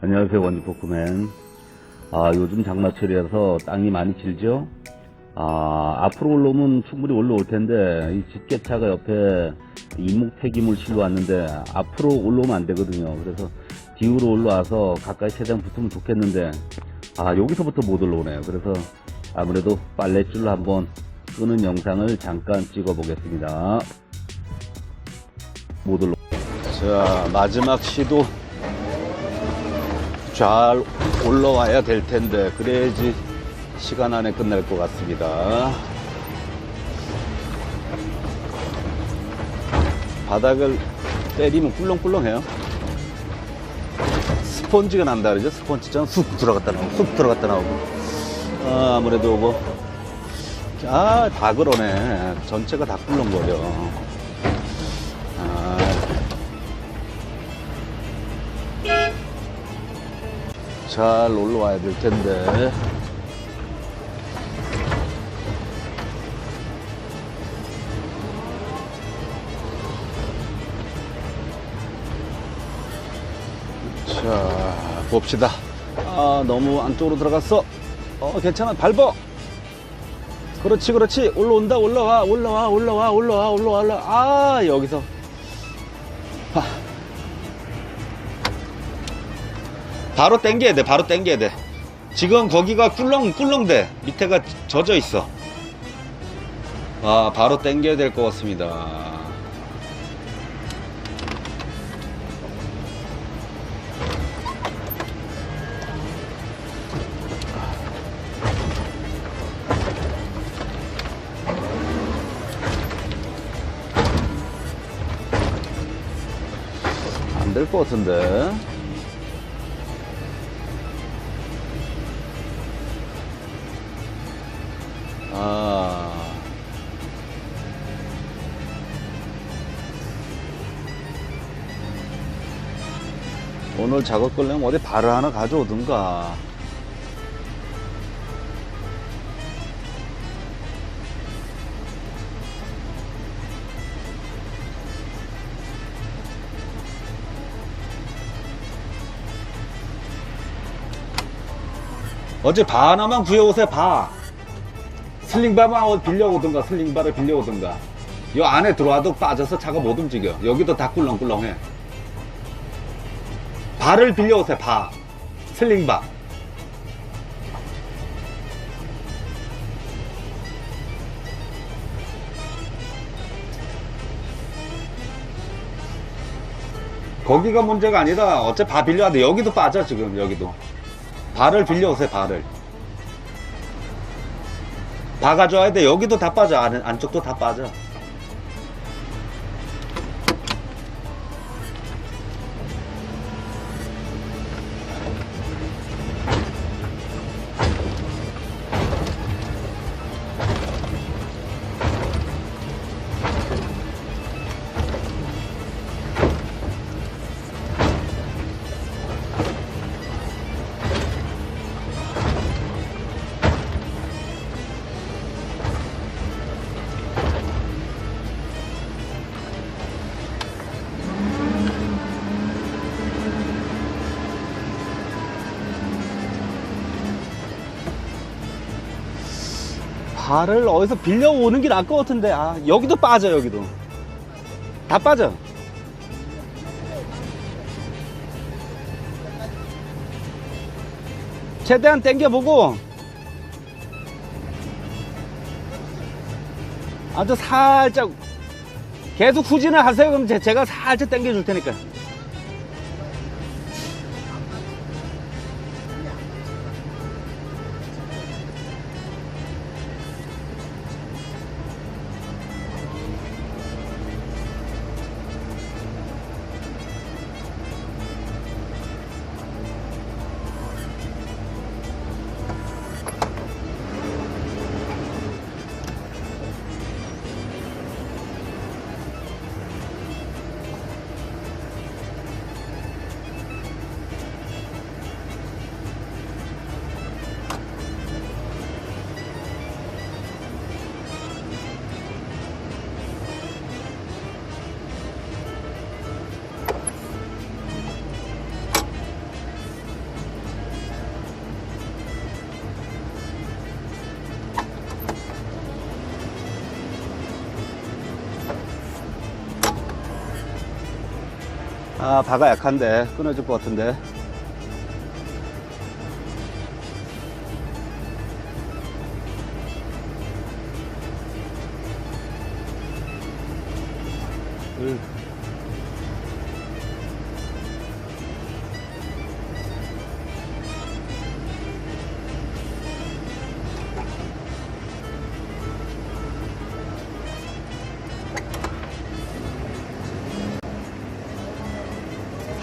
안녕하세요 원주포크맨. 아 요즘 장마철이라서 땅이 많이 질죠? 아 앞으로 올라오면 충분히 올라올 텐데 이 집게차가 옆에 이목 폐기물 실로 왔는데 앞으로 올라오면 안 되거든요. 그래서 뒤로 올라와서 가까이 최대한 붙으면 좋겠는데 아 여기서부터 못 올라오네요. 그래서 아무래도 빨래줄로 한번 끄는 영상을 잠깐 찍어 보겠습니다. 못 올라 자 마지막 시도 잘 올라와야 될 텐데 그래야지 시간 안에 끝날 것 같습니다. 바닥을 때리면 꿀렁꿀렁해요. 스펀지가 난다 그러죠? 스펀지처럼 쑥 들어갔다 나오고 쑥 들어갔다 나오고 아, 아무래도 뭐 아, 다 그러네. 전체가 다 꿀렁거려. 잘 올라와야 될 텐데. 자, 봅시다. 아, 너무 안쪽으로 들어갔어. 어, 괜찮아. 밟어. 그렇지, 그렇지. 올라온다, 올라와, 올라와, 올라와, 올라와, 올라와, 올라와. 아, 여기서. 하. 바로 당겨야 돼, 바로 당겨야 돼. 지금 거기가 꿀렁, 꿀렁대. 밑에가 젖어 있어. 아, 바로 당겨야 될 것 같습니다. 안 될 것 같은데. 오늘 작업 걸려면 어디 발을 하나 가져오든가. 어제 바 하나만 구해오세요, 바. 슬링바만 어디 빌려오든가, 슬링바를 빌려오든가. 요 안에 들어와도 빠져서 차가 못 움직여. 여기도 다 꿀렁꿀렁해. 바를 빌려오세요, 바. 슬링바. 거기가 문제가 아니라 어째 바 돼. 여기도 빠져, 지금, 여기도. 발을 빌려오세요, 발을. 바 가져와야 돼. 여기도 다 빠져. 안, 안쪽도 다 빠져. 발을 어디서 빌려오는 게 나을 것 같은데, 아, 여기도 빠져, 여기도. 다 빠져. 최대한 당겨보고, 아주 살짝, 계속 후진을 하세요. 그럼 제- 제가 살짝 당겨줄 테니까. 아, 바가 약한데, 끊어질 것 같은데.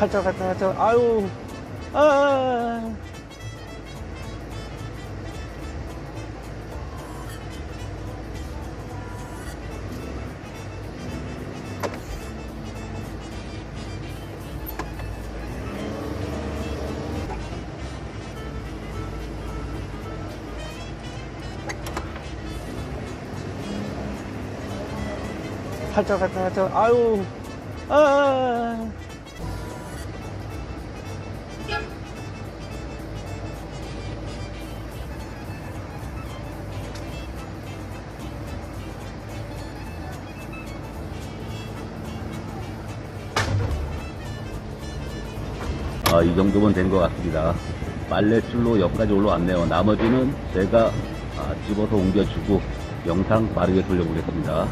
살짝, 살짝, 살짝, 아유, 아. 살짝, 살짝, 살짝, 아유, 아. 아, 이 정도면 된 것 같습니다. 빨래줄로 여기까지 올라왔네요. 나머지는 제가 아, 집어서 옮겨주고 영상 빠르게 돌려보겠습니다.